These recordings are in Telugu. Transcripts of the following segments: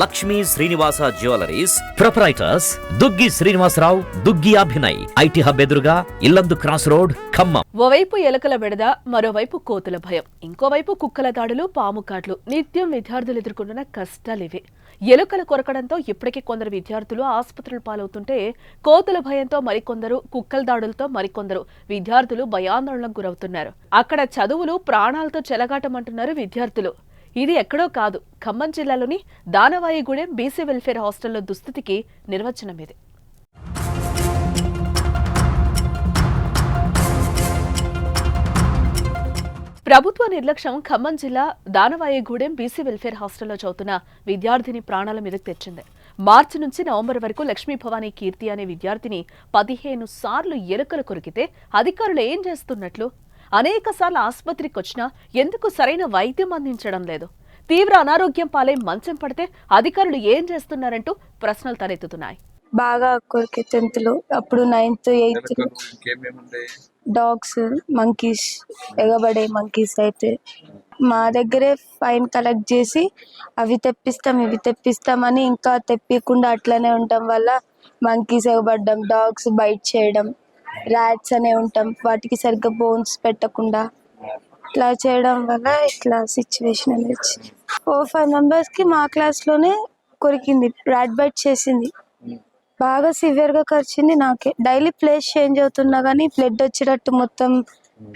Lakshmi Srinivasa jewelleries proprietors Duggi Srinivasarao Duggi Abhinay IT hub ఎదురుగా ఇల్లందు క్రాస్ రోడ్ ఖమ్మం. ఓవైపు ఎలుకల బెడద మరోవైపు కోతుల భయం. ఇంకోవైపు కుక్కల దాడులు పాము కాట్లు. నిత్యం విద్యార్థులు ఎదుర్కొంటున్న కష్టాలివే. ఎలుకలు కొరకడంతో ఇప్పటికే కొందరు విద్యార్థులు ఆసుపత్రులు పాలవుతుంటే కోతుల భయంతో మరికొందరు కుక్కల దాడులతో మరికొందరు విద్యార్థులు భయాందోళనకు గురవుతున్నారు. అక్కడ చదువులు ప్రాణాలతో చెలగాటమంటున్నారు విద్యార్థులు. ఇది ఎక్కడో కాదు. ఖమ్మం జిల్లాలోని దానవాయిగూడెం బీసీ వెల్ఫేర్ హాస్టల్లో దుస్థితికి నిర్వచనం ఇది. ప్రభుత్వ నిర్లక్ష్యం ఖమ్మం జిల్లా దానవాయిగూడెం బీసీ వెల్ఫేర్ హాస్టల్లో చదువుతున్న విద్యార్థిని ప్రాణాల మీదకు తెచ్చింది. మార్చి నుంచి నవంబర్ వరకు లక్ష్మీ భవానీ కీర్తి అనే విద్యార్థిని పదిహేను సార్లు ఎలుకలు కొరికితే అధికారులు ఏం చేస్తున్నట్లు అనేక సార్లు ఆసుపత్రికి వచ్చినా ఎందుకు సరైన వైద్యం అందించడం లేదు? తీవ్ర అనారోగ్యం పాలై మంచం పడితే అధికారులు ఏం చేస్తున్నారంటూ ప్రశ్నలు తలెత్తుతున్నాయి. బాగా కొరికే టెన్త్లో అప్పుడు నైన్త్ ఎయిత్ డాగ్స్ మంకీస్ ఎగబడే మంకీస్ అయితే మా దగ్గరే ఫైన్ కలెక్ట్ చేసి అవి తెప్పిస్తాం ఇవి తెప్పిస్తామని ఇంకా తెప్పియకుండా అట్లనే ఉండటం వల్ల మంకీస్ ఎగబడడం డాగ్స్ బైట్ చేయడం ర్యాట్స్ అనే ఉంటాం. వాటికి సరిగ్గా బోన్స్ పెట్టకుండా ఇట్లా చేయడం వల్ల ఇట్లా సిచ్యువేషన్ అనేది వచ్చింది. ఫోర్ ఫైవ్ మెంబర్స్కి మా క్లాస్లోనే కొరికింది. ర్యాట్ బైట్ చేసింది. బాగా సివియర్గా కరిచింది నాకే. డైలీ ప్లేస్ చేంజ్ అవుతున్నా కానీ బ్లడ్ వచ్చేటట్టు మొత్తం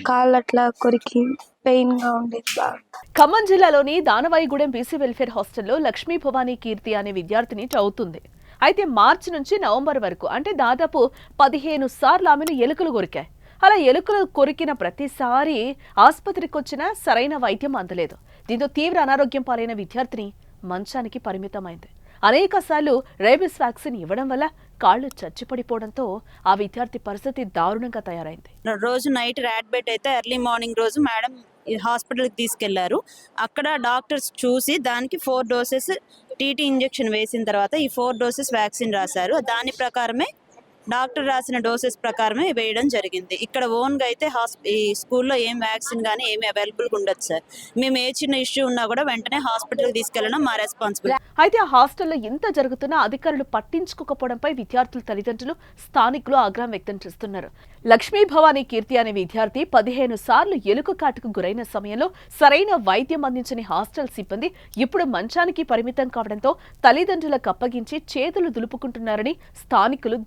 కాళ్ళు అట్లా కొరికి పెయిన్గా ఉండేది బాగా. ఖమ్మం జిల్లాలోని దానవాయిగూడెం బీసీ వెల్ఫేర్ హాస్టల్లో లక్ష్మీ భవానీ కీర్తి అనే విద్యార్థిని చదువుతుంది. అయితే మార్చి నుంచి నవంబర్ వరకు అంటే దాదాపు పదిహేను సార్లు ఆమెను ఎలుకలు కొరికాయి. అలా ఎలుకలు కొరికిన ప్రతిసారి ఆసుపత్రికి వచ్చినా సరైన వైద్యం అందలేదు. దీంతో తీవ్ర అనారోగ్యం పాలైన విద్యార్థిని మంచానికి పరిమితమైంది. అనేక సార్లు రేబిస్ వ్యాక్సిన్ ఇవ్వడం వల్ల కాళ్ళు చచ్చిపడిపోవడంతో ఆ విద్యార్థి పరిస్థితి దారుణంగా తయారైంది. రోజు నైట్ ర్యాట్ అయితే ఎర్లీ మార్నింగ్ రోజు మేడం హాస్పిటల్కి తీసుకెళ్ళారు. అక్కడ డాక్టర్స్ చూసి దానికి ఫోర్ డోసెస్ టీటీ ఇంజెక్షన్ వేసిన తర్వాత ఈ ఫోర్ డోసెస్ వ్యాక్సిన్ రాశారు. దాని ప్రకారమే డాక్టర్ రాసిన డోసెస్ ప్రకారమే వేయడం జరిగింది. ఇక్కడ ఓన్గా అయితే హాస్ ఈ స్కూల్లో ఏం వ్యాక్సిన్ కానీ ఏమి అవైలబుల్గా ఉండదు సార్. మేము ఏ చిన్న ఇష్యూ ఉన్నా కూడా వెంటనే హాస్పిటల్కి తీసుకెళ్ళడం మా రెస్పాన్సిబిలిటీ అయితే ఆ హాస్టల్లో ఇంత జరుగుతున్నా అధికారులు పట్టించుకోకపోవడంపై విద్యార్థుల తల్లిదండ్రులు స్థానికులు ఆగ్రహం వ్యక్తం చేస్తున్నారు. లక్ష్మీ భవానీ కీర్తి అనే విద్యార్థి పదిహేను సార్లు ఎలుక కాటుకు గురైన సమయంలో సరైన వైద్యం అందించని హాస్టల్ సిబ్బంది ఇప్పుడు మంచానికి పరిమితం కావడంతో తల్లిదండ్రులకు అప్పగించి చేతులు దులుపుకుంటున్నారని స్థానికులు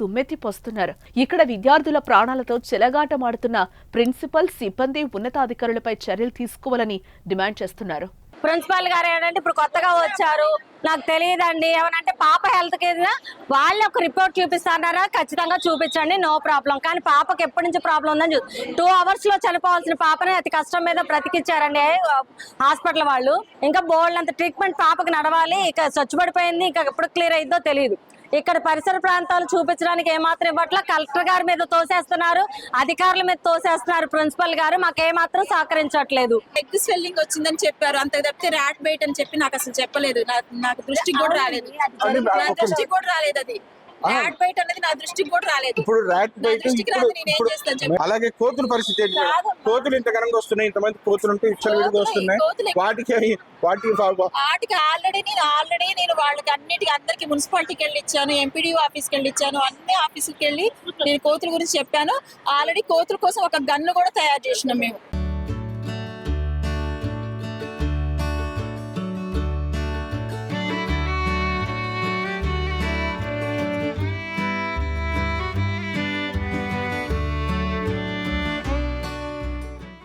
వస్తున్నారు. ఇక్కడ విద్యార్థుల ప్రాణాలతో చెలగాటమాడుతున్న ప్రిన్సిపల్ సిబ్బంది ఉన్నతాధికారులపై చర్యలు తీసుకోవాలని డిమాండ్ చేస్తున్నారు. ప్రిన్సిపాల్ గారు ఏంటంటే ఇప్పుడు కొత్తగా వచ్చారు. నాకు తెలియదండి. ఏమనంటే పాప హెల్త్ కింద వాళ్ళు ఒక రిపోర్ట్ చూపిస్తారా ఖచ్చితంగా చూపించండి. No problem. కానీ పాపకి ఎప్పటి నుంచి ప్రాబ్లం ఉందని టూ అవర్స్లో చనిపోవాల్సిన పాపని అతి కష్టం మీద బ్రతికిచ్చారండి హాస్పిటల్ వాళ్ళు. ఇంకా బోల్డ్ అంత ట్రీట్మెంట్ పాపకి నడవాలి. ఇక చచ్చుబడిపోయింది ఇంకా ఎప్పుడు క్లియర్ అయిందో తెలియదు ఇక్కడ పరిసర ప్రాంతాలు చూపించడానికి ఏమాత్రం ఇవ్వట్ల. కలెక్టర్ గారి మీద తోసేస్తున్నారు. అధికారుల మీద తోసేస్తున్నారు ప్రిన్సిపల్ గారు. మాకు ఏమాత్రం సహకరించట్లేదు. ఎగ్ స్వెల్లింగ్ వచ్చిందని చెప్పారు. అంత తప్పితే ర్యాట్ బైట్ అని చెప్పి నాకు అసలు చెప్పలేదు. నాకు దృష్టికి కూడా రాలేదు. నా దృష్టికి కూడా రాలేదు అది. ర్యాట్ బైట్ అనేది నా దృష్టికి కూడా రాలేదు. ఇప్పుడు ర్యాట్ చెప్పు. అలాగే కోతుల పరిస్థితి. కోతులు ఇంత ఘనంగా వస్తున్నాయి ఇంతమంది కోతులు ఉంటే ఇచ్చలు విడిగా వస్తున్నాయి. వాటికి వాటికి వాటికి ఆల్రెడీ నేను ఆల్రెడీ నేను వాళ్ళకి అన్నిటికీ అందరికి మున్సిపాలిటీకి వెళ్ళి ఇచ్చాను ఎంపీడీఓ ఆఫీస్కి వెళ్ళి ఇచ్చాను అన్ని ఆఫీసుకి వెళ్ళి నేను కోతుల గురించి చెప్పాను. ఆల్రెడీ కోతుల కోసం ఒక గన్ను కూడా తయారు చేసినాం మేము.